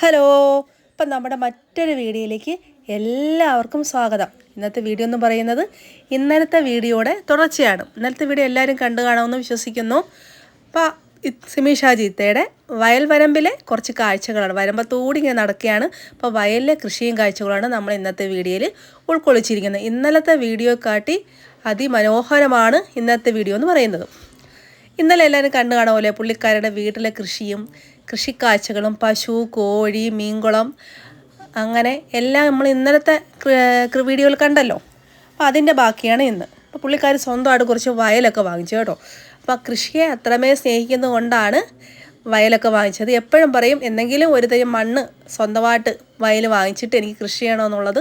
Hello. ഇപ്പം നമ്മുടെ മറ്റൊരു വീഡിയോയിലേക്ക് എല്ലാവർക്കും സ്വാഗതം. ഇന്നത്തെ വീഡിയോ എന്ന് പറയുന്നത് ഇന്നലത്തെ വീഡിയോയുടെ തുടർച്ചയാണ്. ഇന്നലത്തെ വീഡിയോ എല്ലാവരും കണ്ടു കാണുമെന്ന് വിശ്വസിക്കുന്നു. അപ്പോൾ സിമി ഷാജിത്തയുടെ വയൽ വരമ്പിലെ കുറച്ച് കാഴ്ചകളാണ്. വരമ്പത്തോടി ഇങ്ങനെ നടക്കുകയാണ്. അപ്പോൾ വയലിലെ കൃഷിയും കാഴ്ചകളാണ് നമ്മൾ ഇന്നത്തെ വീഡിയോയിൽ ഉൾക്കൊള്ളിച്ചിരിക്കുന്നത്. ഇന്നലത്തെ വീഡിയോ കാട്ടി അതിമനോഹരമാണ് ഇന്നത്തെ വീഡിയോ എന്ന് പറയുന്നത്. ഇന്നലെ എല്ലാവരും കണ്ടു കാണുമല്ലേ പുള്ളിക്കാരുടെ വീട്ടിലെ കൃഷിയും കൃഷിക്കാഴ്ചകളും പശു കോഴി മീൻകുളം അങ്ങനെ എല്ലാം നമ്മൾ ഇന്നലത്തെ വീഡിയോയിൽ കണ്ടല്ലോ. അപ്പോൾ അതിന്റെ ബാക്കിയാണ് ഇന്ന്. അപ്പോൾ പുള്ളിക്കാർ സ്വന്തമായിട്ട് കുറച്ച് വയലൊക്കെ വാങ്ങിച്ചു കേട്ടോ. അപ്പോൾ കൃഷിയെ അത്രമേ സ്നേഹിക്കുന്നത് കൊണ്ടാണ് വയലൊക്കെ വാങ്ങിച്ചത്. എപ്പോഴും പറയും എന്തെങ്കിലും ഒരു തരം മണ്ണ് സ്വന്തമായിട്ട് വയൽ വാങ്ങിച്ചിട്ട് എനിക്ക് കൃഷി ചെയ്യണമെന്നുള്ളത്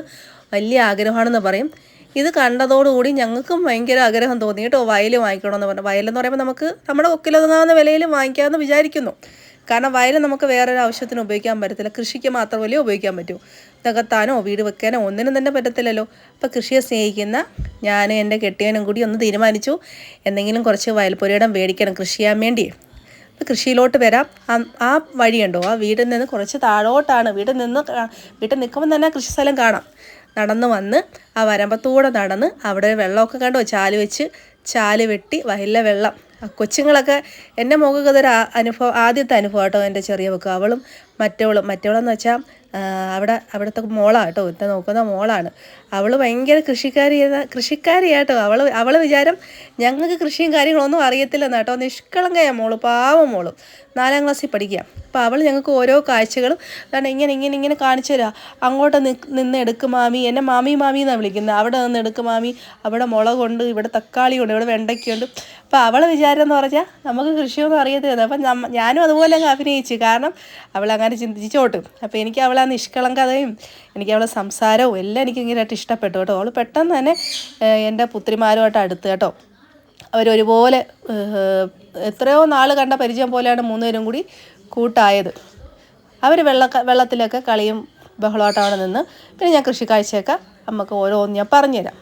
വലിയ ആഗ്രഹമാണെന്ന് പറയും. ഇത് കണ്ടതോടുകൂടി ഞങ്ങൾക്കും ഭയങ്കര ആഗ്രഹം തോന്നി കേട്ടോ വയൽ വാങ്ങിക്കണമെന്ന് പറഞ്ഞു. വയലെന്ന് പറയുമ്പോൾ നമുക്ക് നമ്മുടെ ഒക്കിലൊതുങ്ങാവുന്ന വിലയിൽ വാങ്ങിക്കാമെന്ന് വിചാരിക്കുന്നു. കാരണം വയൽ നമുക്ക് വേറൊരു ആവശ്യത്തിന് ഉപയോഗിക്കാൻ പറ്റത്തില്ല. കൃഷിക്ക് മാത്രമല്ലേ ഉപയോഗിക്കാൻ പറ്റൂ. നികത്താനോ വീട് വെക്കാനോ ഒന്നിനും തന്നെ പറ്റത്തില്ലല്ലോ. അപ്പോൾ കൃഷിയെ സ്നേഹിക്കുന്ന ഞാൻ എന്റെ കെട്ടിയനും കൂടി ഒന്ന് തീരുമാനിച്ചു. എന്തെങ്കിലും കുറച്ച് വയൽപ്പൊരിയിടം മേടിക്കണം കൃഷി ചെയ്യാൻ വേണ്ടി. അപ്പോൾ കൃഷിയിലോട്ട് വരാം. ആ- വഴിയുണ്ടോ ആ വീട്ടിൽ നിന്ന് കുറച്ച് താഴോട്ടാണ്. വീട്ടിൽ നിന്ന് വീട്ടിൽ നിൽക്കുമ്പോൾ തന്നെ കൃഷി സ്ഥലം കാണാം. നടന്ന് വന്ന് ആ വരമ്പത്തൂടെ നടന്ന് അവിടെ വെള്ളമൊക്കെ കണ്ടോ? ചാൽ വെച്ച് ചാൽ വെട്ടി വയലിലെ വെള്ളം കൊച്ചുങ്ങളൊക്കെ എന്റെ മുഖമൊക്കെ അതൊരു അനുഭവം ആദ്യത്തെ അനുഭവം കേട്ടോ എന്റെ ചെറിയ വെക്കുക അവളും മറ്റവളും മറ്റവളെന്ന് വെച്ചാൽ അവിടെ അവിടുത്തെ മോളാണ് കേട്ടോ. ഇത്ത നോക്കുന്ന മോളാണ്. അവൾ ഭയങ്കര കൃഷിക്കാരി കൃഷിക്കാരിയാട്ടോ. അവൾ അവൾ വിചാരം ഞങ്ങൾക്ക് കൃഷിയും കാര്യങ്ങളൊന്നും അറിയത്തില്ലെന്ന് കേട്ടോ നിഷ്കളങ്കയ മോൾ പാവം മോൾ. നാലാം ക്ലാസ്സിൽ പഠിക്കുക അപ്പോൾ അവൾ ഞങ്ങൾക്ക് ഓരോ കാഴ്ചകളും കാരണം ഇങ്ങനെ ഇങ്ങനെ ഇങ്ങനെ കാണിച്ചു തരാം. അങ്ങോട്ട് നിന്ന് എടുക്ക് മാമി. എന്നെ മാമി മാമി എന്നാണ് വിളിക്കുന്നത് അവിടെ നിന്ന് എടുക്ക് മാമി. അവിടെ മുളകുണ്ട് ഇവിടെ തക്കാളിയുണ്ട് ഇവിടെ വെണ്ടയ്ക്കുണ്ട് അപ്പോൾ അവൾ വിചാരം എന്ന് പറഞ്ഞാൽ നമുക്ക് കൃഷിയൊന്നും അറിയത്തില്ല അപ്പം ഞാനും അതുപോലെ അങ്ങ് അഭിനയിച്ചു. കാരണം അവൾ അങ്ങനെ ചിന്തിച്ചോട്ട്. അപ്പോൾ എനിക്ക് അവൾ ആ നിഷ്കളങ്കതയും എനിക്ക് അവളെ സംസാരവും എല്ലാം എനിക്ക് ഇങ്ങനെയായിട്ട് ഇഷ്ടപ്പെട്ടു കേട്ടോ. അവൾ പെട്ടെന്ന് തന്നെ എന്റെ പുത്രിമാരുമായിട്ട് അടുത്ത് കേട്ടോ. അവരൊരുപോലെ എത്രയോ നാൾ കണ്ട പരിചയം പോലെയാണ് മൂന്നുപേരും കൂടി കൂട്ടായത്. അവർ വെള്ള വെള്ളത്തിലൊക്കെ കളിയും ബഹളമായിട്ട് അവിടെ നിന്ന് പിന്നെ ഞാൻ കൃഷി കാഴ്ചയൊക്കെ നമുക്ക് ഓരോന്ന് ഞാൻ പറഞ്ഞുതരാം.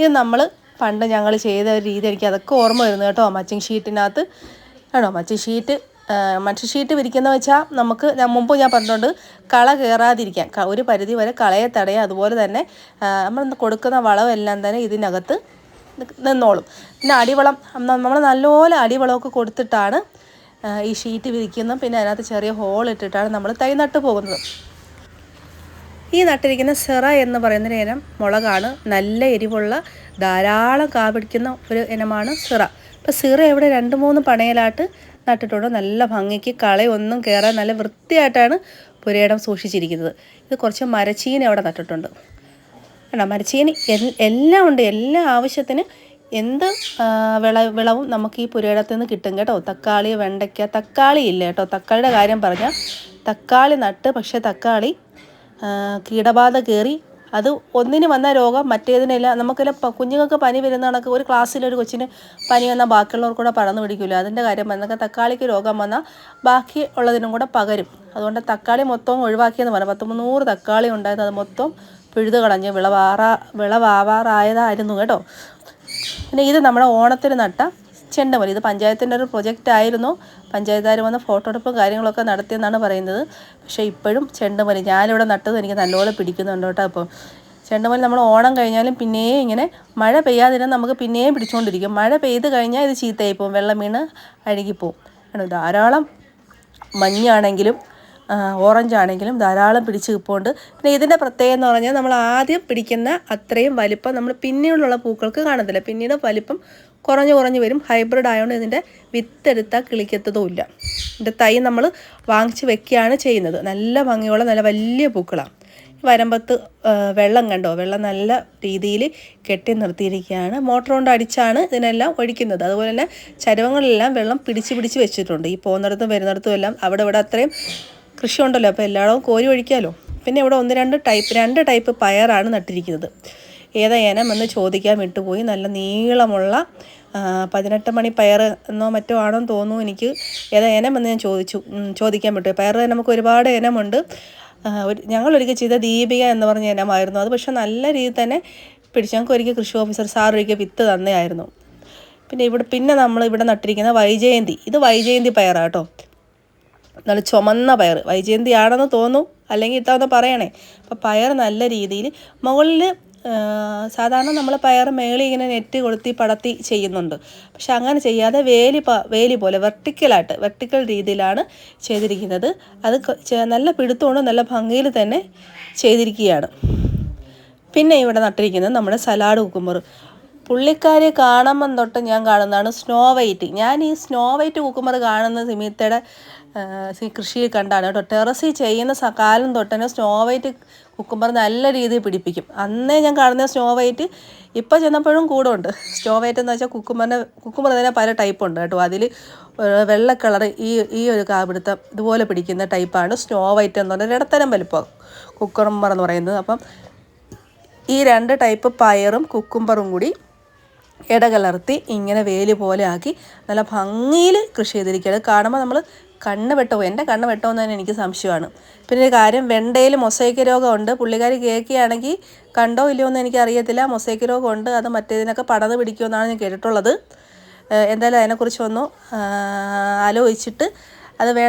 ഇത് നമ്മൾ പണ്ട് ഞങ്ങൾ ചെയ്ത ഒരു രീതി എനിക്ക് അതൊക്കെ ഓർമ്മ വരുന്നു കേട്ടോ. മച്ചിങ് ഷീറ്റിനകത്ത് ആണോ? മച്ചിങ് ഷീറ്റ് മച്ചിങ് ഷീറ്റ് വിരിക്കുന്ന വെച്ചാൽ നമുക്ക് ഞാൻ മുമ്പ് ഞാൻ പറഞ്ഞിട്ടുണ്ട് കള കയറാതിരിക്കാൻ ഒരു പരിധി വരെ കളയെ തടയാം അതുപോലെ തന്നെ നമ്മൾ കൊടുക്കുന്ന വളമെല്ലാം തന്നെ ഇതിനകത്ത് നിന്നോളും. പിന്നെ അടിവളം നമ്മൾ നല്ലപോലെ അടിവളമൊക്കെ കൊടുത്തിട്ടാണ് ഈ ഷീറ്റ് വിരിക്കുന്നത് പിന്നെ അതിനകത്ത് ചെറിയ ഹോൾ ഇട്ടിട്ടാണ് നമ്മൾ തൈ നട്ട് പോകുന്നത്. ഈ നട്ടിരിക്കുന്ന സിറ എന്ന് പറയുന്ന ഇനം മുളകാണ്. നല്ല എരിവുള്ള ധാരാളം കാ പിടിക്കുന്ന ഒരു ഇനമാണ് സിറ. അപ്പോൾ സിറ ഇവിടെ രണ്ട് മൂന്ന് പണയിലായിട്ട് നട്ടിട്ടുണ്ട് നല്ല ഭംഗിക്ക് കളയൊന്നും കയറാൻ നല്ല വൃത്തിയായിട്ടാണ് പുരയിടം സൂക്ഷിച്ചിരിക്കുന്നത്. ഇത് കുറച്ച് മരച്ചീനി അവിടെ നട്ടിട്ടുണ്ട്. കണ്ടോ? മരച്ചീനി എല്ലാം ഉണ്ട്. എല്ലാ ആവശ്യത്തിന് എന്ത് വിള വിളവും നമുക്ക് ഈ പുരയിടത്തിൽ നിന്ന് കിട്ടും കേട്ടോ. തക്കാളി വെണ്ടയ്ക്ക തക്കാളി ഇല്ല കേട്ടോ? തക്കാളിയുടെ കാര്യം പറഞ്ഞാൽ തക്കാളി നട്ട് പക്ഷേ തക്കാളി കീടബാധ കയറി അത് ഒന്നിന് വന്ന രോഗം മറ്റേതിനില്ല നമുക്കെല്ലാം കുഞ്ഞുങ്ങൾക്ക് പനി വരുന്ന കണക്ക് ഒരു ക്ലാസ്സിലൊരു കൊച്ചിന് പനി വന്നാൽ ബാക്കിയുള്ളവർക്ക് കൂടെ പടർന്നു പിടിക്കില്ല അതിന്റെ കാര്യം വന്നൊക്കെ തക്കാളിക്ക് രോഗം വന്നാൽ ബാക്കി ഉള്ളതിനും കൂടെ പകരും. അതുകൊണ്ട് തക്കാളി മൊത്തം ഒഴിവാക്കിയെന്ന് പറയാം. പത്ത് മുന്നൂറ് തക്കാളി ഉണ്ടായത് അത് മൊത്തം പിഴുതു കളഞ്ഞ് വിളവാറാ വിളവാവാറായതായിരുന്നു കേട്ടോ. പിന്നെ ഇത് നമ്മുടെ ഓണത്തിന് നട്ട ചെണ്ടമല്ലി ഇത് പഞ്ചായത്തിന്റെ ഒരു പ്രൊജക്റ്റ് ആയിരുന്നു. പഞ്ചായത്തുകാർ വന്ന് ഫോട്ടോ എടുപ്പും കാര്യങ്ങളൊക്കെ നടത്തിയെന്നാണ് പറയുന്നത്. പക്ഷേ ഇപ്പോഴും ചെണ്ടുമല്ലി ഞാനിവിടെ നട്ടത് എനിക്ക് നല്ലപോലെ പിടിക്കുന്നുണ്ട് കേട്ടോ അപ്പം ചെണ്ടുമല്ലി നമ്മൾ ഓണം കഴിഞ്ഞാലും പിന്നെയും ഇങ്ങനെ മഴ പെയ്യാതിരുന്ന നമുക്ക് പിന്നെയും പിടിച്ചുകൊണ്ടിരിക്കും. മഴ പെയ്ത് കഴിഞ്ഞാൽ ഇത് ചീത്തയായി പോകും. വെള്ളം വീണ് അഴുകിപ്പോവും. ആണ്? ധാരാളം മഞ്ഞാണെങ്കിലും ഓറഞ്ച് ആണെങ്കിലും ധാരാളം പിടിച്ച് കിപ്പോണ്ട്. പിന്നെ ഇതിന്റെ പ്രത്യേകത എന്ന് പറഞ്ഞാൽ നമ്മൾ ആദ്യം പിടിക്കുന്ന അത്രയും വലിപ്പം നമ്മൾ പിന്നീടുള്ള പൂക്കൾക്ക് കാണത്തില്ല. പിന്നീട് വലിപ്പം കുറഞ്ഞു കുറഞ്ഞു വരും. ഹൈബ്രിഡ് ആയതുകൊണ്ട് ഇതിന്റെ വിത്തെടുത്താൽ കിളിക്കത്തതുമില്ല ഇതിന്റെ തൈ നമ്മൾ വാങ്ങിച്ച് വെക്കുകയാണ് ചെയ്യുന്നത്. നല്ല ഭംഗിയുള്ള നല്ല വലിയ പൂക്കളാണ് വരമ്പത്ത് വെള്ളം കണ്ടോ? വെള്ളം നല്ല രീതിയിൽ കെട്ടി നിർത്തിയിരിക്കുകയാണ്. മോട്ടർ കൊണ്ട് അടിച്ചാണ് ഇതിനെല്ലാം ഒഴിക്കുന്നത്. അതുപോലെ തന്നെ ചരുവങ്ങളിലെല്ലാം വെള്ളം പിടിച്ച് പിടിച്ച് വെച്ചിട്ടുണ്ട്. ഈ പോകുന്നിടത്തും വരുന്നിടത്തും എല്ലാം അവിടെ ഇവിടെ അത്രയും കൃഷി ഉണ്ടല്ലോ. അപ്പോൾ എല്ലായിടവും കോരി ഒഴിക്കാമല്ലോ പിന്നെ ഇവിടെ ഒന്ന് രണ്ട് ടൈപ്പ് രണ്ട് ടൈപ്പ് പയറാണ് നട്ടിരിക്കുന്നത്. ഏതാ ഇനം എന്ന് ചോദിക്കാൻ വിട്ടുപോയി. നല്ല നീളമുള്ള പതിനെട്ട് മണി പയർ എന്നോ മറ്റോ ആണോ തോന്നുന്നു എനിക്ക്. ഏതാ ഇനം എന്ന് ഞാൻ ചോദിച്ചു ചോദിക്കാൻ വിട്ടു പയർ നമുക്ക് ഒരുപാട് ഇനമുണ്ട് ഞങ്ങളൊരിക്കൽ ചെയ്ത ദീപിക എന്ന് പറഞ്ഞ ഇനമായിരുന്നു അത് പക്ഷേ നല്ല രീതിയിൽ തന്നെ പിടിച്ചു. ഞങ്ങൾക്ക് ഒരിക്കൽ കൃഷി ഓഫീസർ സാർ ഒരിക്കൽ വിത്ത് തന്നെയായിരുന്നു. പിന്നെ ഇവിടെ പിന്നെ നമ്മൾ ഇവിടെ നട്ടിരിക്കുന്ന വൈജയന്തി. ഇത് വൈജയന്തി പയറാട്ടോ നല്ല ചുമന്ന പയർ. വൈജയന്തി ആണെന്ന് തോന്നുന്നു. അല്ലെങ്കിൽ ഇത്താന്ന് പറയണേ. അപ്പം പയർ നല്ല രീതിയിൽ മുകളിൽ സാധാരണ നമ്മൾ പയർ മേളി ഇങ്ങനെ നെറ്റ് കൊളുത്തി പടത്തി ചെയ്യുന്നുണ്ട്. പക്ഷെ അങ്ങനെ ചെയ്യാതെ വേലി വേലി പോലെ വെർട്ടിക്കലായിട്ട് വെർട്ടിക്കൽ രീതിയിലാണ് ചെയ്തിരിക്കുന്നത്. അത് നല്ല പിടുത്തമുണ്ട് നല്ല ഭംഗിയിൽ തന്നെ ചെയ്തിരിക്കുകയാണ്. പിന്നെ ഇവിടെ നട്ടിരിക്കുന്നത് നമ്മുടെ സലാഡ് കുക്കുമ്പർ പുള്ളിക്കാരെ കാണുമ്പം തൊട്ട് ഞാൻ കാണുന്നതാണ് സ്നോ വൈറ്റ്. ഞാൻ ഈ സ്നോ വൈറ്റ് കുക്കുമ്പർ കാണുന്ന സിമിത്തയുടെ കൃഷിയിൽ കണ്ടാണ് കേട്ടോ. ടെറസിൽ ചെയ്യുന്ന കാലം തൊട്ട് തന്നെ സ്നോ വൈറ്റ് കുക്കുമ്പർ നല്ല രീതിയിൽ പിടിപ്പിക്കും. അന്നേ ഞാൻ കാണുന്ന സ്നോ വൈറ്റ് ഇപ്പോൾ ചെന്നപ്പോഴും കൂടെ ഉണ്ട്. സ്നോ വൈറ്റ് എന്ന് വെച്ചാൽ കുക്കുമ്പറിന്റെ കുക്കുമ്പർ തന്നെ പല ടൈപ്പ് ഉണ്ട് കേട്ടോ. അതിൽ വെള്ള കളർ ഈ ഈ ഒരു കാപിടുത്തം ഇതുപോലെ പിടിക്കുന്ന ടൈപ്പാണ് സ്നോ വൈറ്റ് എന്ന് പറഞ്ഞാൽ ഇടത്തരം വലിപ്പം. കുക്കുമ്പർ എന്ന് പറയുന്നത്. അപ്പം ഈ രണ്ട് ടൈപ്പ് പയറും കുക്കുംബറും കൂടി ഇടകലർത്തി ഇങ്ങനെ വേലി പോലെ ആക്കി നല്ല ഭംഗിയിൽ കൃഷി ചെയ്തിരിക്കുകയാണ്. കാണുമ്പോൾ നമ്മൾ കണ്ണ് വെട്ടോ എന്റെ കണ്ണ് വെട്ടവും തന്നെ എനിക്ക് സംശയമാണ്. പിന്നെ ഒരു കാര്യം വെണ്ടയിൽ മൊസൈക്ക് രോഗമുണ്ട്. പുള്ളിക്കാരി കേൾക്കുകയാണെങ്കിൽ കണ്ടോ ഇല്ലയോ എന്ന് എനിക്ക് അറിയത്തില്ല. മൊസൈക്ക് രോഗമുണ്ട്. അത് മറ്റേതിനൊക്കെ പടന്ന് പിടിക്കുമെന്നാണ് ഞാൻ കേട്ടിട്ടുള്ളത്. എന്തായാലും അതിനെക്കുറിച്ചൊന്ന് ആലോചിച്ചിട്ട് അത് വേ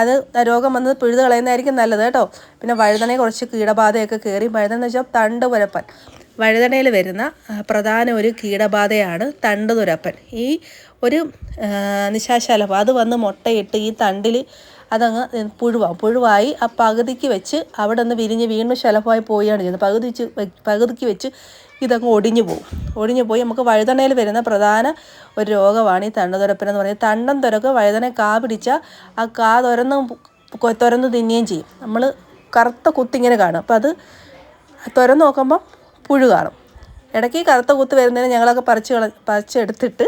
അത് രോഗം വന്നത് പിഴുത് കളയുന്നതായിരിക്കും നല്ലത് കേട്ടോ. പിന്നെ വഴുതണയെ കുറച്ച് കീടബാധയൊക്കെ കയറി. വഴുതണ എന്ന് വെച്ചാൽ തണ്ട് പുരപ്പൻ. വഴുതനയിൽ വരുന്ന പ്രധാന ഒരു കീടബാധയാണ് തണ്ട് തുരപ്പൻ. ഈ ഒരു ആ, നിശാശലഭം അത് വന്ന് മുട്ടയിട്ട് ഈ തണ്ടിൽ അതങ്ങ് പുഴുവാകും പുഴുവായി ആ പകുതിക്ക് വെച്ച് അവിടെ നിന്ന് വിരിഞ്ഞ് വീണ്ടും ശലഭമായി പോവുകയാണ് ചെയ്യുന്നത്. പകുതി വെച്ച് പകുതിക്ക് വെച്ച് ഇതങ്ങ് ഒടിഞ്ഞു പോകും ഒടിഞ്ഞു പോയി നമുക്ക് വഴുതണയിൽ വരുന്ന പ്രധാന ഒരു രോഗമാണ് ഈ തണ്ടുതുരപ്പൻ എന്ന് പറയുന്നത്. തണ്ടം തുരക്ക് വഴുതണ കാ പിടിച്ചാൽ ആ കാ തുരന്ന് തുരന്ന് തിന്നുകയും ചെയ്യും. നമ്മൾ കറുത്ത കുത്തിങ്ങനെ കാണും. അപ്പോൾ അത് തുരന്ന് നോക്കുമ്പം പുഴു കാണും. ഇടയ്ക്ക് കറുത്ത കുത്ത് വരുന്നതിന് ഞങ്ങളൊക്കെ പറിച്ച് കള പറിച്ചെടുത്തിട്ട്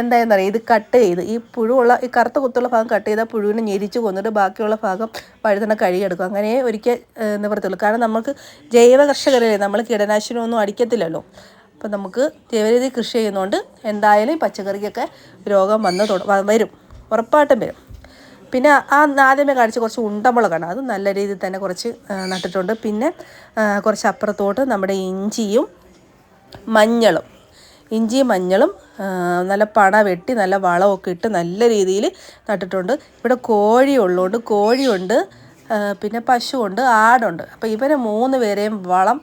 എന്തായെന്നറിയാം? ഇത് കട്ട് ചെയ്ത്. ഈ പുഴുവുള്ള ഈ കറുത്ത കുത്തുള്ള ഭാഗം കട്ട് ചെയ്താൽ പുഴുവിനെ ഞെരിച്ച് കൊന്നിട്ട് ബാക്കിയുള്ള ഭാഗം പഴുതന്നെ കഴുകിയെടുക്കും. അങ്ങനെ ഒരിക്കൽ നിവർത്തുള്ളൂ കാരണം നമുക്ക് ജൈവ കർഷകരല്ലേ? നമ്മൾ കീടനാശിനിയൊന്നും അടിക്കത്തില്ലല്ലോ. അപ്പം നമുക്ക് ജൈവരീതി കൃഷി ചെയ്യുന്നതുകൊണ്ട് എന്തായാലും പച്ചക്കറിക്കൊക്കെ രോഗം വന്ന് വരും. ഉറപ്പായിട്ടും വരും. പിന്നെ ആ ആദ്യമേ കാണിച്ച കുറച്ച് ഉണ്ടമുളകാണ്. അത് നല്ല രീതിയിൽ തന്നെ കുറച്ച് നട്ടിട്ടുണ്ട്. പിന്നെ കുറച്ച് അപ്പുറത്തോട്ട് നമ്മുടെ ഇഞ്ചിയും മഞ്ഞളും. ഇഞ്ചി മഞ്ഞളും നല്ല പട വെട്ടി നല്ല വളമൊക്കെ ഇട്ട് നല്ല രീതിയിൽ നട്ടിട്ടുണ്ട്. ഇവിടെ കോഴി ഉള്ളതുകൊണ്ട് കോഴിയുണ്ട് പിന്നെ പശുവുണ്ട് ആടുണ്ട്. അപ്പോൾ ഇവരെ മൂന്ന് പേരെയും വളം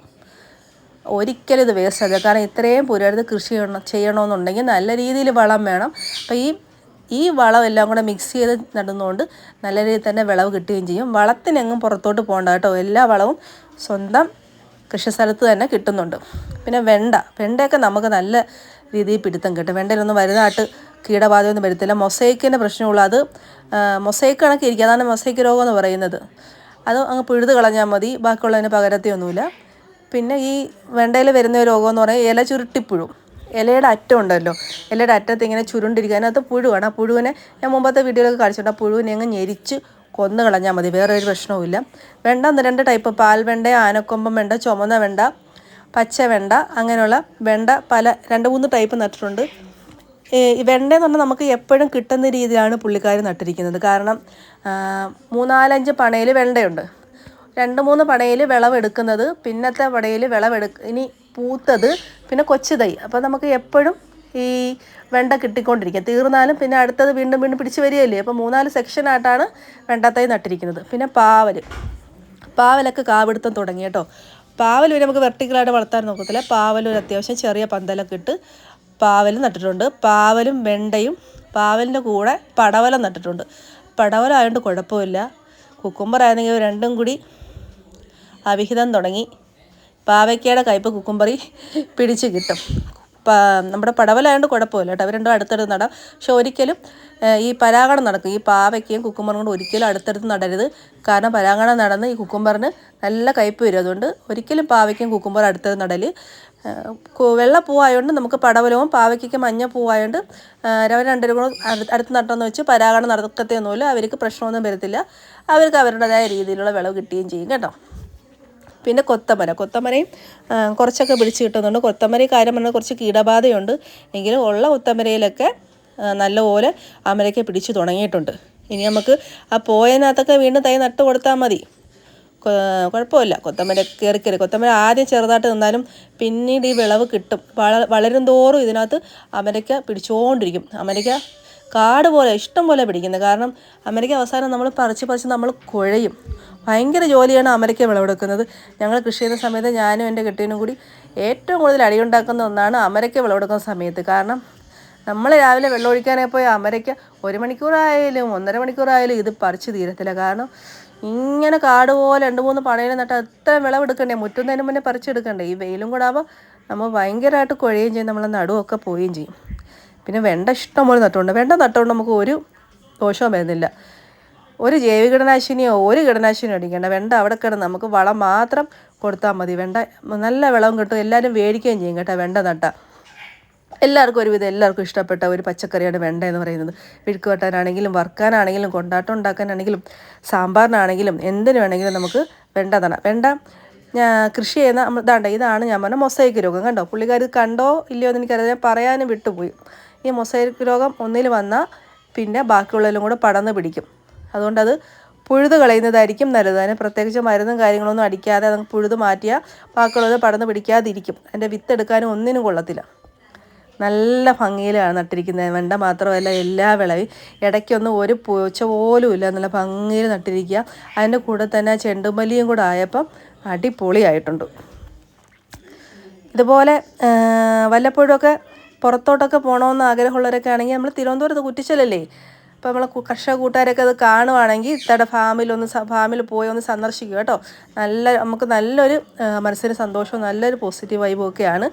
ഒരിക്കലും ഇത് വേസ്റ്റ് ആകില്ല കാരണം ഇത്രയും പുരരുത് കൃഷി ചെയ്യണം ചെയ്യണമെന്നുണ്ടെങ്കിൽ നല്ല രീതിയിൽ വളം വേണം. അപ്പോൾ ഈ ഈ വളം എല്ലാം കൂടെ മിക്സ് ചെയ്ത് നടുന്നതുകൊണ്ട് നല്ല രീതിയിൽ തന്നെ വിളവ് കിട്ടുകയും ചെയ്യും. വളത്തിനെങ്ങും പുറത്തോട്ട് പോകണ്ട കേട്ടോ. എല്ലാ വളവും സ്വന്തം കൃഷി സ്ഥലത്ത് തന്നെ കിട്ടുന്നുണ്ട്. പിന്നെ വെണ്ട വെണ്ടയൊക്കെ നമുക്ക് നല്ല രീതിയിൽ പിടുത്തം കിട്ടും. വെണ്ടയിലൊന്നും വലുതായിട്ട് കീടബാധയൊന്നും വരത്തില്ല. മൊസൈക്കിന്റെ പ്രശ്നമുള്ളൂ അത് മൊസൈക്ക് കണക്കിരിക്കുക അതാണ് മൊസൈക്ക് രോഗം എന്ന് പറയുന്നത്. അത് അങ്ങ് പിഴുത് കളഞ്ഞാൽ മതി. ബാക്കിയുള്ളതിന് പകരത്തെയൊന്നുമില്ല. പിന്നെ ഈ വെണ്ടയിൽ വരുന്ന രോഗം എന്ന് പറഞ്ഞാൽ ഇല ചുരുട്ടിപ്പുഴു. ഇലയുടെ അറ്റം ഉണ്ടല്ലോ. ഇലയുടെ അറ്റത്ത് ഇങ്ങനെ ചുരുണ്ടിരിക്കുക അതിനകത്ത് പുഴുവാണ്. ആ പുഴുവിനെ ഞാൻ മുമ്പത്തെ വീഡിയോയിലൊക്കെ കാണിച്ചിട്ടുണ്ട്. ആ പുഴുവിനെ അങ്ങ് ഞെരിച്ച് കൊന്നു കളഞ്ഞാൽ മതി വേറെ ഒരു പ്രശ്നവുമില്ല. വെണ്ട ഒന്ന് രണ്ട് ടൈപ്പ് പാൽ വെണ്ട ആനക്കൊമ്പൻ വെണ്ട ചുമന്ന വെണ്ട പച്ച വെണ്ട അങ്ങനെയുള്ള വെണ്ട പല രണ്ട് മൂന്ന് ടൈപ്പ് നട്ടിട്ടുണ്ട്. വെണ്ട എന്ന് പറഞ്ഞാൽ നമുക്ക് എപ്പോഴും കിട്ടുന്ന രീതിയിലാണ് പുള്ളിക്കാർ നട്ടിരിക്കുന്നത്. കാരണം മൂന്നാലഞ്ച് പണയിൽ വെണ്ടയുണ്ട്. രണ്ട് മൂന്ന് പടയിൽ വിളവെടുക്കുന്നത് പിന്നത്തെ പടയിൽ വിളവെടുക്ക ഇനി പൂത്തത് പിന്നെ കൊച്ചു തൈ അപ്പോൾ നമുക്ക് എപ്പോഴും ഈ വെണ്ട കിട്ടിക്കൊണ്ടിരിക്കുക. തീർന്നാലും പിന്നെ അടുത്തത് വീണ്ടും വീണ്ടും പിടിച്ച് വരികയല്ലേ? അപ്പോൾ മൂന്നാൽ സെക്ഷനായിട്ടാണ് വെണ്ടത്തൈ നട്ടിരിക്കുന്നത്. പിന്നെ പാവൽ. പാവലൊക്കെ കാപിടുത്തം തുടങ്ങി കേട്ടോ. പാവൽ ഒരു നമുക്ക് വെർട്ടിക്കലായിട്ട് വളർത്താൻ നോക്കത്തില്ല. പാവൽ ഒരു അത്യാവശ്യം ചെറിയ പന്തലൊക്കെ ഇട്ട് പാവൽ നട്ടിട്ടുണ്ട്. പാവലും വെണ്ടയും പാവലിന്റെ കൂടെ പടവലം നട്ടിട്ടുണ്ട്. പടവലം ആയതുകൊണ്ട് കുഴപ്പമില്ല. കുക്കുംബർ ആയിരുന്നെങ്കിൽ രണ്ടും കൂടി അവിഹിതം തുടങ്ങി. പാവയ്ക്കയുടെ കയ്പ് കുക്കുംബറി പിടിച്ച് കിട്ടും. നമ്മുടെ പടവലായതുകൊണ്ട് കുഴപ്പമില്ല കേട്ടോ. അവർ രണ്ടും അടുത്തടുത്ത് നടാം. പക്ഷെ ഒരിക്കലും ഈ പരാഗണം നടക്കും. ഈ പാവയ്ക്കയും കുക്കുമ്പറും കൊണ്ട് ഒരിക്കലും അടുത്തടുത്ത് നടരുത്. കാരണം പരാഗണം നടന്ന് ഈ കുക്കുമ്പറിന് നല്ല കയ്പ് വരും. അതുകൊണ്ട് ഒരിക്കലും പാവയ്ക്കും കുക്കുമ്പറും അടുത്തത് നടൽ വെള്ള പൂവായതുകൊണ്ട് നമുക്ക് പടവലവും പാവയ്ക്കൊക്കെ മഞ്ഞ പൂവായതുകൊണ്ട് അവർ രണ്ടുപേരും കൂടെ അടുത്ത് നട്ടെന്ന് വെച്ച് പരാഗണം നടക്കത്തെയൊന്നുമില്ല. അവർക്ക് പ്രശ്നമൊന്നും വരത്തില്ല. അവർക്ക് അവരുടേതായ രീതിയിലുള്ള വിളവ് കിട്ടുകയും ചെയ്യും കേട്ടോ. പിന്നെ കൊത്തമര. കൊത്തമരയും കുറച്ചൊക്കെ പിടിച്ച് കിട്ടുന്നുണ്ട്. കൊത്തമര കാര്യം പറഞ്ഞാൽ കുറച്ച് കീടബാധയുണ്ട്. എങ്കിലും ഉള്ള കൊത്തമരയിലൊക്കെ നല്ലപോലെ അമരയ്ക്ക് പിടിച്ചു തുടങ്ങിയിട്ടുണ്ട്. ഇനി നമുക്ക് ആ പോയതിനകത്തൊക്കെ വീണ്ടും തൈ നട്ട് കൊടുത്താൽ മതി. കുഴപ്പമില്ല. കൊത്തമര കയറി കയറി. കൊത്തമര ആദ്യം ചെറുതായിട്ട് നിന്നാലും പിന്നീട് ഈ വിളവ് കിട്ടും. വള വളരും തോറും ഇതിനകത്ത് അമരയ്ക്ക പിടിച്ചുകൊണ്ടിരിക്കും അമരയ്ക്ക കാട് പോലെ ഇഷ്ടം പോലെ പിടിക്കുന്നത്. കാരണം അമേരിക്ക അവസാനം നമ്മൾ പറിച്ച് പറിച്ച് നമ്മൾ കുഴയും. ഭയങ്കര ജോലിയാണ് അമേരിക്ക വിളവെടുക്കുന്നത്. ഞങ്ങൾ കൃഷി ചെയ്യുന്ന സമയത്ത് ഞാനും എന്റെ കെട്ടിയനും കൂടി ഏറ്റവും കൂടുതൽ അടിയുണ്ടാക്കുന്ന ഒന്നാണ് അമരയ്ക്ക വിളവെടുക്കുന്ന സമയത്ത്. കാരണം നമ്മൾ രാവിലെ വെള്ളം ഒഴിക്കാനായി പോയ അമരയ്ക്ക ഒരു മണിക്കൂറായാലും ഒന്നര മണിക്കൂറായാലും ഇത് പറിച്ച് തീരത്തില്ല. കാരണം ഇങ്ങനെ കാട് പോലെ രണ്ട് മൂന്ന് പണയിൽ നട്ട് അത്ര വിളവെടുക്കണ്ടേ? മുറ്റുന്നതിന് മുന്നേ പറിച്ചെടുക്കണ്ടേ? ഈ വെയിലും കൂടാവുമ്പോൾ നമ്മൾ ഭയങ്കരമായിട്ട് കുഴയും ചെയ്യും. നമ്മൾ നടുവൊക്കെ പോവുകയും ചെയ്യും. പിന്നെ വെണ്ട ഇഷ്ടം പോലെ നട്ടുകൊണ്ട് വെണ്ട നട്ടുകൊണ്ട് നമുക്ക് ഒരു ദോഷവും വരുന്നില്ല. ഒരു ജൈവ കീടനാശിനിയോ ഒരു കീടനാശിനിയോ അടിക്കേണ്ട. വെണ്ട അവിടെ കിടന്ന് നമുക്ക് വളം മാത്രം കൊടുത്താൽ മതി. വെണ്ട നല്ല വിളവും കിട്ടും. എല്ലാവരും മേടിക്കുകയും ചെയ്യും കേട്ടോ വെണ്ട നട്ട. എല്ലാവർക്കും ഒരുവിധം എല്ലാവർക്കും ഇഷ്ടപ്പെട്ട ഒരു പച്ചക്കറിയാണ് വെണ്ട എന്ന് പറയുന്നത്. വിഴുക്ക് വെട്ടാനാണെങ്കിലും വറുക്കാനാണെങ്കിലും കൊണ്ടാട്ടം ഉണ്ടാക്കാനാണെങ്കിലും സാമ്പാറിനാണെങ്കിലും എന്തിനു വേണമെങ്കിലും നമുക്ക് വെണ്ട തണ വെണ്ട കൃഷി ചെയ്യുന്ന ഇതാണ്ട് ഇതാണ് ഞാൻ പറഞ്ഞ മൊസൈക്ക് രോഗം. കണ്ടോ? പുള്ളിക്കാർ കണ്ടോ ഇല്ലയോ എന്ന് എനിക്കറിയാം പറയാനും വിട്ടുപോയി. ഈ മൊസൈക്ക് രോഗം ഒന്നിൽ വന്നാൽ പിന്നെ ബാക്കിയുള്ളതിലും കൂടെ പടർന്ന് പിടിക്കും. അതുകൊണ്ട് അത് പുഴുത് കളയുന്നതായിരിക്കും നല്ലത്. അതിന് പ്രത്യേകിച്ച് മരുന്നും കാര്യങ്ങളൊന്നും അടിക്കാതെ അത് പുഴുത് മാറ്റിയാൽ ബാക്കിയുള്ളത് പടർന്ന് പിടിക്കാതിരിക്കും. അതിന്റെ വിത്ത് എടുക്കാനും ഒന്നിനും കൊള്ളത്തില്ല. നല്ല ഭംഗിയിലാണ് നട്ടിരിക്കുന്നത്. വെണ്ട മാത്രമല്ല എല്ലാ വിളവും ഇടയ്ക്കൊന്നും ഒരു പൂച്ച പോലും ഇല്ല. നല്ല ഭംഗിയിൽ നട്ടിരിക്കുക. അതിന്റെ കൂടെ തന്നെ ചെണ്ടുമല്ലിയും കൂടെ ആയപ്പം അടിപൊളിയായിട്ടുണ്ട്. ഇതുപോലെ വല്ലപ്പോഴുമൊക്കെ പുറത്തോട്ടൊക്കെ പോകണമെന്ന് ആഗ്രഹമുള്ളവരൊക്കെ ആണെങ്കിൽ നമ്മൾ തിരുവനന്തപുരത്ത് കുറ്റിച്ചലല്ലേ? അപ്പോൾ നമ്മളെ കർഷക കൂട്ടുകാരൊക്കെ അത് കാണുവാണെങ്കിൽ ഇത്തടെ ഫാമിലൊന്ന് ഒന്ന് ഫാമിൽ പോയി ഒന്ന് സന്ദർശിക്കുക കേട്ടോ. നല്ല നമുക്ക് നല്ലൊരു മനസ്സിന് സന്തോഷവും നല്ലൊരു പോസിറ്റീവ് വൈബും ഒക്കെയാണ്.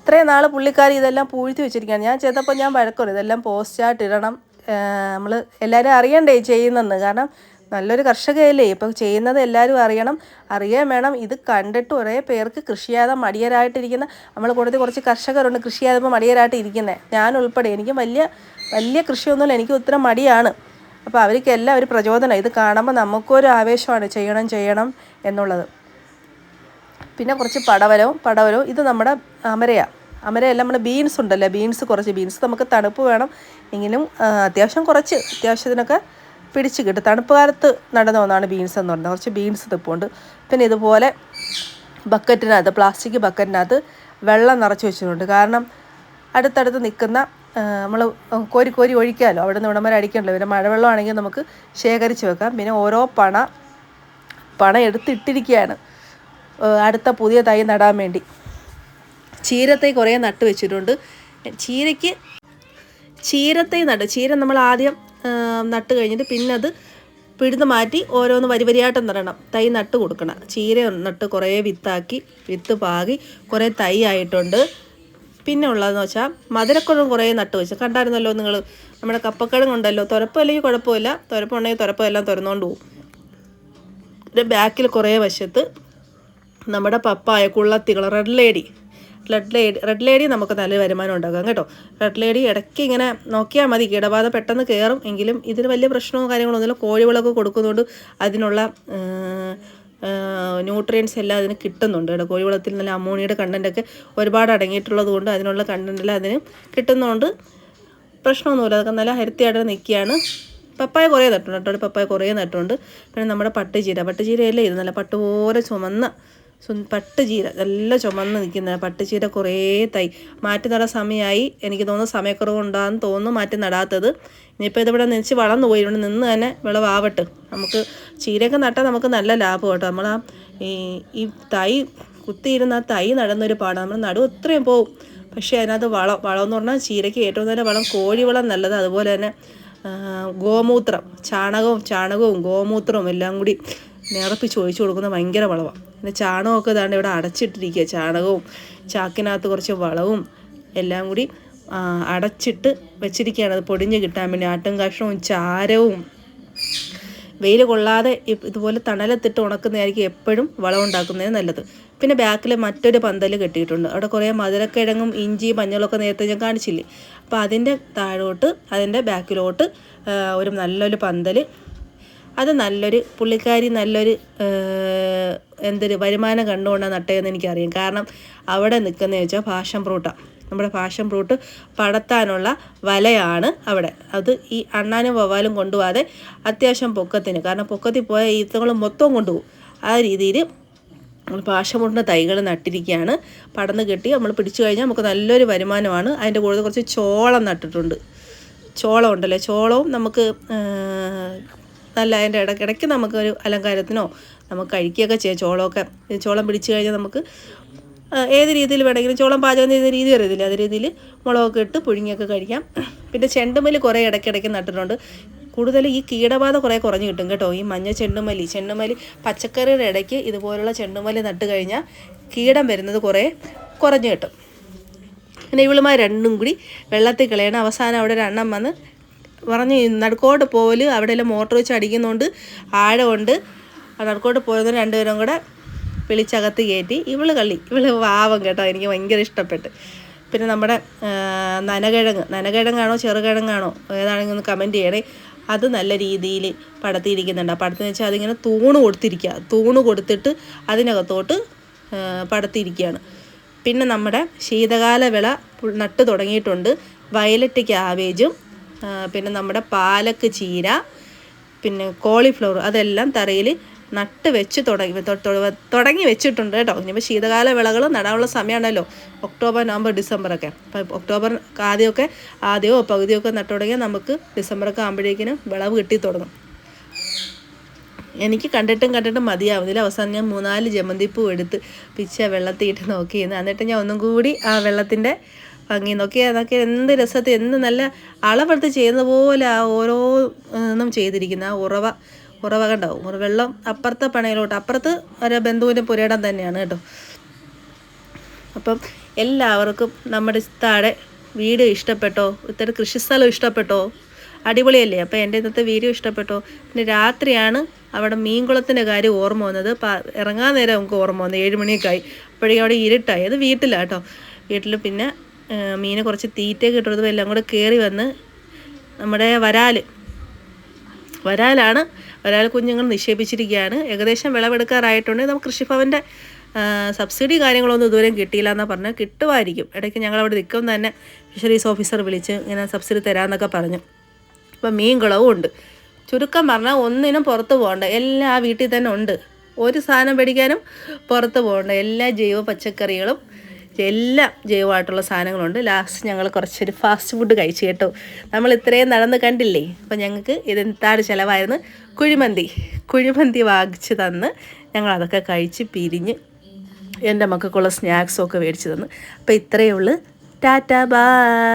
ഇത്രയും നാൾ പുള്ളിക്കാരി ഇതെല്ലാം പൂഴ്ത്തി വെച്ചിരിക്കുകയാണ്. ഞാൻ ചെയ്തപ്പോൾ ഞാൻ വഴക്കുണ്ട് ഇതെല്ലാം പോസ്റ്റായിട്ട് ഇടണം. നമ്മൾ എല്ലാവരും അറിയണ്ടേ ചെയ്യുന്നെന്ന്. കാരണം നല്ലൊരു കർഷകയല്ലേ? ഇപ്പം ചെയ്യുന്നത് എല്ലാവരും അറിയണം. അറിയാൻ വേണം. ഇത് കണ്ടിട്ട് ഒരേ പേർക്ക് കൃഷി ചെയ്യാതെ മടിയരായിട്ടിരിക്കുന്ന നമ്മൾ കൂടുതൽ കുറച്ച് കർഷകരുണ്ട് കൃഷി മടിയരായിട്ട് ഇരിക്കുന്നത് ഞാൻ ഉൾപ്പെടെ എനിക്ക് വലിയ വലിയ കൃഷിയൊന്നുമില്ല. എനിക്ക് ഉത്തരം മടിയാണ്. അപ്പോൾ അവർക്കെല്ലാം ഒരു പ്രചോദനം. ഇത് കാണുമ്പോൾ നമുക്കൊരു ആവേശമാണ്. ചെയ്യണം ചെയ്യണം എന്നുള്ളത്. പിന്നെ കുറച്ച് പടവലവും പടവലവും. ഇത് നമ്മുടെ അമരയാണ് അമരയല്ല നമ്മുടെ ബീൻസ് ഉണ്ടല്ലോ ബീൻസ് കുറച്ച്. ബീൻസ് നമുക്ക് തണുപ്പ് വേണം. എങ്കിലും അത്യാവശ്യം കുറച്ച്. അത്യാവശ്യത്തിനൊക്കെ പിടിച്ച് കിട്ടും. തണുപ്പ് കാലത്ത് നടന്ന ഒന്നാണ് ബീൻസ് എന്ന് പറഞ്ഞത്. കുറച്ച് ബീൻസ് തിപ്പുണ്ട്. പിന്നെ ഇതുപോലെ ബക്കറ്റിനകത്ത് പ്ലാസ്റ്റിക് ബക്കറ്റിനകത്ത് വെള്ളം നിറച്ച് വെച്ചിട്ടുണ്ട്. കാരണം അടുത്തടുത്ത് നിൽക്കുന്ന നമ്മൾ കോരി കോരി ഒഴിക്കാമല്ലോ. അവിടെ നിന്ന് ഇവിടം വരെ അടിക്കണ്ടല്ലോ. പിന്നെ മഴവെള്ളമാണെങ്കിൽ നമുക്ക് ശേഖരിച്ച് വെക്കാം. പിന്നെ ഓരോ പണ പണ എടുത്തിട്ടിരിക്കുകയാണ്. അടുത്ത പുതിയ തൈ നടാൻ വേണ്ടി. ചീരത്തെ കുറേ നട്ട് വെച്ചിട്ടുണ്ട്. ചീരയ്ക്ക് ചീരത്തെ നട്ട് ചീര നമ്മൾ ആദ്യം നട്ട് കഴിഞ്ഞിട്ട് പിന്നെ അത് പിഴുത് മാറ്റി ഓരോന്ന് വരി വരിയായിട്ട് നടണം തൈ നട്ട് കൊടുക്കണം. ചീര നട്ട് കുറേ വിത്താക്കി വിത്ത് പാകി കുറേ തൈ ആയിട്ടുണ്ട്. പിന്നെ ഉള്ളതെന്ന് വെച്ചാൽ മധുരക്കുഴം കുറേ നട്ട് വെച്ചു. കണ്ടായിരുന്നല്ലോ നിങ്ങൾ നമ്മുടെ കപ്പക്കിഴങ്ങ് ഉണ്ടല്ലോ തുരപ്പല്ലെങ്കിൽ കുഴപ്പമില്ല. തുരപ്പുണ്ടെങ്കിൽ തുരപ്പെല്ലാം തുറന്നുകൊണ്ട് പോകും ബാക്കിൽ കുറേ വശത്ത് നമ്മുടെ പപ്പായ കുള്ളത്തികൾ red lady red lady red lady നമുക്ക് നല്ല വരുമാനം ഉണ്ടാക്കാം കേട്ടോ. റെഡ് ലേഡി ഇടയ്ക്ക് ഇങ്ങനെ നോക്കിയാൽ മതി. കീടബാധ പെട്ടെന്ന് കയറും എങ്കിലും ഇതിന് വലിയ പ്രശ്നമോ കാര്യങ്ങളൊന്നുമില്ല കോഴിവിളക്ക് കൊടുക്കുന്നതുകൊണ്ട് അതിനുള്ള ന്യൂട്രിയൻസ് എല്ലാം അതിന് കിട്ടുന്നുണ്ട് കേട്ടോ. കോഴിവളത്തിൽ നല്ല അമോണിയയുടെ കണ്ടന്റൊക്കെ ഒരുപാട് അടങ്ങിയിട്ടുള്ളത് കൊണ്ട് അതിനുള്ള കണ്ടന്റെല്ലാം അതിന് കിട്ടുന്നതുകൊണ്ട് പ്രശ്നമൊന്നുമില്ല. അതൊക്കെ നല്ല ഹെൽത്തിയായിട്ട് നിൽക്കുകയാണ്. പപ്പായ കുറേ നട്ടുണ്ട് കേട്ടോ. പപ്പായ കുറേ നട്ടുണ്ട് പിന്നെ നമ്മുടെ പട്ടുചീര. പട്ടുചീരയല്ലേ ഇത്? നല്ല പട്ടുപോലെ ചുമന്ന സു- പട്ടുചീര നല്ല ചുമന്ന് നിൽക്കുന്ന പട്ടുചീര കുറേ തൈ. മാറ്റി നടാൻ സമയമായി എനിക്ക് തോന്നുന്നു സമയക്കുറവുണ്ടാന്ന് തോന്നുന്നു മാറ്റി നടാത്തത്. ഇനിയിപ്പോൾ ഇതിവിടെ നിച്ച് വളർന്നു പോയി. ഇവിടെ നിന്ന് തന്നെ വിളവാവട്ടെ. നമുക്ക് ചീരയൊക്കെ നട്ടാൽ നമുക്ക് നല്ല ലാഭം കേട്ടോ. നമ്മൾ ആ ഈ ഈ തൈ കുത്തിയിരുന്ന ആ തൈ നടന്നൊരു പാടാണ് നമ്മൾ നടു ഇത്രയും പോവും. പക്ഷേ അതിനകത്ത് വളം വളം എന്ന് പറഞ്ഞാൽ ചീരയ്ക്ക് ഏറ്റവും നല്ല വളം കോഴിവളം നല്ലത്. അതുപോലെ തന്നെ ഗോമൂത്രം. ചാണകവും ചാണകവും ഗോമൂത്രവും എല്ലാം കൂടി നിറപ്പിച്ച് ഒഴിച്ചു കൊടുക്കുന്ന ഭയങ്കര വളമാണ് പിന്നെ ചാണകമൊക്കെ ഇതാണ്ട് ഇവിടെ അടച്ചിട്ടിരിക്കുക ചാണകവും ചാക്കിനകത്ത് കുറച്ച് വളവും എല്ലാം കൂടി അടച്ചിട്ട് വെച്ചിരിക്കുകയാണ്. അത് പൊടിഞ്ഞ് കിട്ടാൻ പിന്നെ ആട്ടും കഷ്ണവും ചാരവും. വെയിൽ കൊള്ളാതെ ഇതുപോലെ തണലത്തിട്ട് ഉണക്കുന്നതായിരിക്കും എപ്പോഴും വളം ഉണ്ടാക്കുന്നത് നല്ലത്. പിന്നെ ബാക്കിൽ മറ്റൊരു പന്തൽ കെട്ടിയിട്ടുണ്ട്. അവിടെ കുറേ മധുരക്കിഴങ്ങും ഇഞ്ചി മഞ്ഞളൊക്കെ നേരത്തെ ഞാൻ കാണിച്ചില്ലേ? അപ്പോൾ അതിന്റെ താഴോട്ട് അതിന്റെ ബാക്കിലോട്ട് ഒരു നല്ലൊരു പന്തൽ അത് നല്ലൊരു പുള്ളിക്കാരി നല്ലൊരു എന്തൊരു വരുമാനം കണ്ടുകൊണ്ടാണ് നട്ടതെന്ന് എനിക്കറിയാം. കാരണം അവിടെ നിൽക്കുന്നത് വെച്ചാൽ പാഷൻ ഫ്രൂട്ടാണ് നമ്മുടെ പാഷൻ ഫ്രൂട്ട് പടത്താനുള്ള വലയാണ് അവിടെ. അത് ഈ അണ്ണാനും വവ്വാലും കൊണ്ടുപോകാതെ അത്യാവശ്യം പൊക്കത്തിന്. കാരണം പൊക്കത്തിൽ പോയ ഈത്തങ്ങൾ മൊത്തം കൊണ്ടുപോകും. ആ രീതിയിൽ നമ്മൾ പാഷമുട്ടിന്റെ തൈകൾ നട്ടിരിക്കുകയാണ്. പടന്ന് കെട്ടി നമ്മൾ പിടിച്ചു കഴിഞ്ഞാൽ നമുക്ക് നല്ലൊരു വരുമാനമാണ്. അതിന്റെ കൂടെ കുറച്ച് ചോളം നട്ടിട്ടുണ്ട്. ചോളം ഉണ്ടല്ലോ? ചോളവും നമുക്ക് നല്ല അതിന്റെ ഇടയ്ക്കിടയ്ക്ക് നമുക്കൊരു അലങ്കാരത്തിനോ നമുക്ക് കഴിക്കുകയൊക്കെ ചെയ്യാം. ചോളമൊക്കെ ചോളം പിടിച്ചു കഴിഞ്ഞാൽ നമുക്ക് ഏത് രീതിയിൽ വേണമെങ്കിലും ചോളം പാചകം ചെയ്യുന്ന രീതി അറിയത്തില്ല. അതേ രീതിയിൽ മുളകൊക്കെ ഇട്ട് പുഴുങ്ങിയൊക്കെ കഴിക്കാം. പിന്നെ ചെണ്ടുമല്ലി കുറേ ഇടയ്ക്കിടയ്ക്ക് നട്ടിട്ടുണ്ട്. കൂടുതൽ ഈ കീടബാധ കുറേ കുറഞ്ഞു കിട്ടും കേട്ടോ. ഈ മഞ്ഞ ചെണ്ടുമല്ലി ചെണ്ടുമല്ലി പച്ചക്കറിയുടെ ഇടയ്ക്ക് ഇതുപോലുള്ള ചെണ്ടുമല്ലി നട്ട് കഴിഞ്ഞാൽ കീടം വരുന്നത് കുറേ കുറഞ്ഞു കിട്ടും. പിന്നെ ഇവളുമാർ രണ്ടും കൂടി വെള്ളത്തിൽ കളയണം. അവസാനം അവിടെ ഒരു എണ്ണം വന്ന് പറഞ്ഞ് നടുക്കോട്ട് പോൽ അവിടെ എല്ലാം മോട്ടർ വെച്ച് അടിക്കുന്നതുകൊണ്ട് ആഴമുണ്ട്. നടുക്കോട്ട് പോയത് രണ്ടുപേരും കൂടെ വിളിച്ചകത്ത് കയറ്റി. ഇവൾ കള്ളി ഇവൾ വാവം കേട്ടോ. എനിക്ക് ഭയങ്കര ഇഷ്ടപ്പെട്ട്. പിന്നെ നമ്മുടെ നനകിഴങ്ങ് നനകിഴങ്ങാണോ ചെറുകിഴങ്ങാണോ? ഏതാണെങ്കിൽ ഒന്ന് കമന്റ് ചെയ്യണേ. അത് നല്ല രീതിയിൽ പടത്തിയിരിക്കുന്നുണ്ട്. ആ പടത്തെന്ന് വെച്ചാൽ അതിങ്ങനെ തൂണ് കൊടുത്തിരിക്കുക തൂണ് കൊടുത്തിട്ട് അതിനകത്തോട്ട് പടത്തിയിരിക്കുകയാണ്. പിന്നെ നമ്മുടെ ശീതകാല വിള നട്ട് തുടങ്ങിയിട്ടുണ്ട്. വയലറ്റ് ക്യാബേജും പിന്നെ നമ്മുടെ പാലക്ക് ചീര പിന്നെ കോളിഫ്ലവർ അതെല്ലാം തറയിൽ നട്ട് വെച്ച് തുടങ്ങി തുടങ്ങി വെച്ചിട്ടുണ്ട് കേട്ടോ. ഇനിയിപ്പോൾ ശീതകാല വിളകൾ നടാനുള്ള സമയമാണല്ലോ ഒക്ടോബർ നവംബർ ഡിസംബറൊക്കെ. അപ്പം ഒക്ടോബർ ആദ്യമൊക്കെ ആദ്യമോ പകുതിയൊക്കെ നട്ടു തുടങ്ങിയാൽ നമുക്ക് ഡിസംബറൊക്കെ ആകുമ്പോഴേക്കിനും വിളവ് കിട്ടി തുടങ്ങും. എനിക്ക് കണ്ടിട്ടും കണ്ടിട്ടും മതിയാവുന്നില്ല അവസാനം ഞാൻ മൂന്നാൽ ജമന്തിപ്പൂ എടുത്ത് പിച്ച വെള്ളത്തിയിട്ട് നോക്കിയിരുന്നു. എന്നിട്ട് ഞാൻ ഒന്നും കൂടി ആ വെള്ളത്തിന്റെ ഭംഗി നോക്കി എന്ത് രസത്തിൽ എന്ത് നല്ല അളവെടുത്ത് ചെയ്യുന്ന പോലെ ആ ഓരോ ഒന്നും ചെയ്തിരിക്കുന്ന ആ ഉറവ ഉറവ കണ്ടാവും ഒരു വെള്ളം അപ്പുറത്തെ പണയിലോട്ട് അപ്പുറത്ത് ഒരു ബന്ധുവിന്റെ പുരയിടം തന്നെയാണ് കേട്ടോ. അപ്പം എല്ലാവർക്കും നമ്മുടെ താഴെ വീഡിയോ ഇഷ്ടപ്പെട്ടോ ഇത്തരം കൃഷിസ്ഥലം ഇഷ്ടപ്പെട്ടോ അടിപൊളിയല്ലേ? അപ്പോൾ എന്റെ ഇന്നത്തെ വീഡിയോ ഇഷ്ടപ്പെട്ടോ? പിന്നെ രാത്രിയാണ് അവിടെ മീൻകുളത്തിന്റെ കാര്യം ഓർമ്മ വന്നത്. ഇറങ്ങാൻ നേരം നമുക്ക് ഓർമ്മ വന്നത് ഏഴ് മണിയൊക്കെ ആയി. അപ്പോഴേക്കും അവിടെ ഇരുട്ടായി. അത് വീട്ടിലാണ് കേട്ടോ. വീട്ടിൽ പിന്നെ മീന് കുറച്ച് തീറ്റ കിട്ടുന്നതും എല്ലാം കൂടെ കയറി വന്ന് നമ്മുടെ വരാൽ വരാലാണ് വരാൽ കുഞ്ഞുങ്ങൾ നിക്ഷേപിച്ചിരിക്കുകയാണ്. ഏകദേശം വിളവെടുക്കാറായിട്ടുണ്ട്. നമുക്ക് കൃഷിഭവന്റെ സബ്സിഡി കാര്യങ്ങളൊന്നും ഇതുവരെ കിട്ടിയില്ല എന്നാണ് പറഞ്ഞാൽ കിട്ടുമായിരിക്കും. ഇടയ്ക്ക് ഞങ്ങളവിടെ നിൽക്കും തന്നെ ഫിഷറീസ് ഓഫീസർ വിളിച്ച് ഇങ്ങനെ സബ്സിഡി തരാമെന്നൊക്കെ പറഞ്ഞു. അപ്പം മീൻ കുളവും ഉണ്ട്. ചുരുക്കം പറഞ്ഞാൽ ഒന്നിനും പുറത്ത് പോകണ്ട. എല്ലാ വീട്ടിൽ തന്നെ ഉണ്ട്. ഒരു സാധനം മേടിക്കാനും പുറത്ത് പോകണ്ട. എല്ലാ ജൈവ പച്ചക്കറികളും എല്ലാം ജൈവമായിട്ടുള്ള സാധനങ്ങളുണ്ട്. ലാസ്റ്റ് ഞങ്ങൾ കുറച്ചൊരു ഫാസ്റ്റ് ഫുഡ് കഴിച്ചു കേട്ടോ. നമ്മൾ ഇത്രയും നടന്ന് കണ്ടില്ലേ? അപ്പം ഞങ്ങൾക്ക് ഇതെന്താണ് ചിലവായിരുന്നു കുഴിമന്തി. കുഴിമന്തി വാങ്ങിച്ച് തന്ന് ഞങ്ങൾ അതൊക്കെ കഴിച്ച് പിരിഞ്ഞ് എന്റെ മക്കൾക്കുള്ള സ്നാക്സും ഒക്കെ മേടിച്ച് തന്ന്. അപ്പോൾ ഇത്രയേ ഉള്ളൂ. ടാറ്റാ ബാ